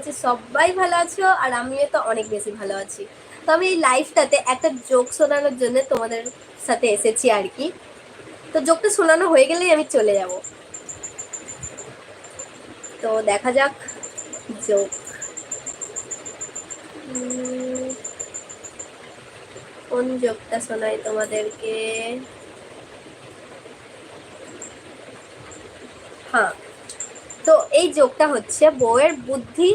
করছি সবাই ভালো আছো আর আমিও তো অনেক বেশি ভালো আছি। তো আমি এই লাইফটাতে একটা জোক শোনানোর জন্য তোমাদের সাথে এসেছি আর কি। তো জোকটা শোনানো হয়ে গেলেই আমি চলে যাব। তো দেখা যাক জোক কোন জোকটা শোনাই তোমাদেরকে? হ্যাঁ। তো এই যোগটা হচ্ছে বউয়ের বুদ্ধি,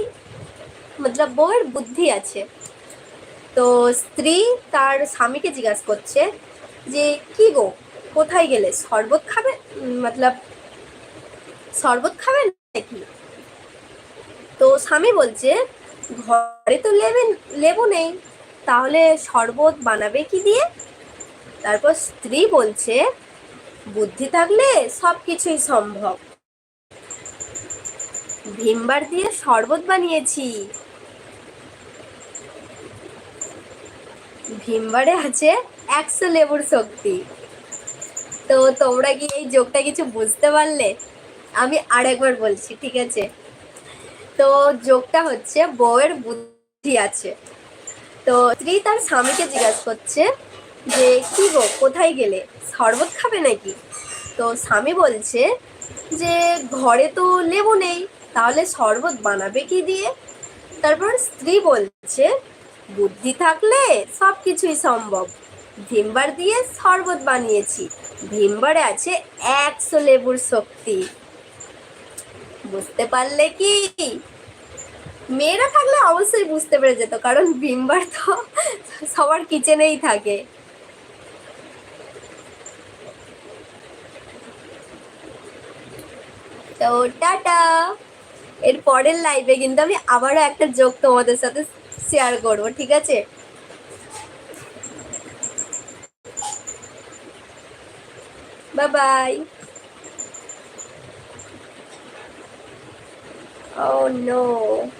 মতলব বউয়ের বুদ্ধি আছে। তো স্ত্রী তার স্বামীকে জিজ্ঞাসা করছে যে, কি গো, কোথায় গেলে? শরবত খাবে? মতলব শরবত খাবে নাকি? তো স্বামী বলছে, ঘরে তো লেবে, লেবু নেই, তাহলে শরবত বানাবে কি দিয়ে? তারপর স্ত্রী বলছে, বুদ্ধি থাকলে সব কিছুই সম্ভব। ভিমবার দিয়ে শরবত বানিয়েছি। ভিমবারে আছে একশো লেবুর শক্তি। তো তোমরা কি এই যোগটা কিছু বুঝতে পারলে? আমি আরেকবার বলছি, ঠিক আছে? তো যোগটা হচ্ছে, বউয়ের বুদ্ধি আছে। তো স্ত্রী তার স্বামীকে জিজ্ঞাসা করছে যে, কি গো, কোথায় গেলে? শরবত খাবে নাকি? তো স্বামী বলছে যে, ঘরে তো লেবু নেই। তাহলে শরবত বানাবে কি দিয়ে? তারপর স্ত্রী বলছে, বুদ্ধি থাকলে সব কিছুই সম্ভব। ভিমবার দিয়ে শরবত বানিয়েছি। ভিমবারে আছে একশো লেবুর শক্তি। বুঝতে পারলে কি? মেয়েরা থাকলে অবশ্যই বুঝতে পেরে যেত, কারণ ভিমবার তো সবার কিচেনেই থাকে। তো টাটা! পরের লাইভে কিন্তু আমি আবারও একটা যোগ তোমাদের সাথে শেয়ার করব, ঠিক আছে বাই বাই no.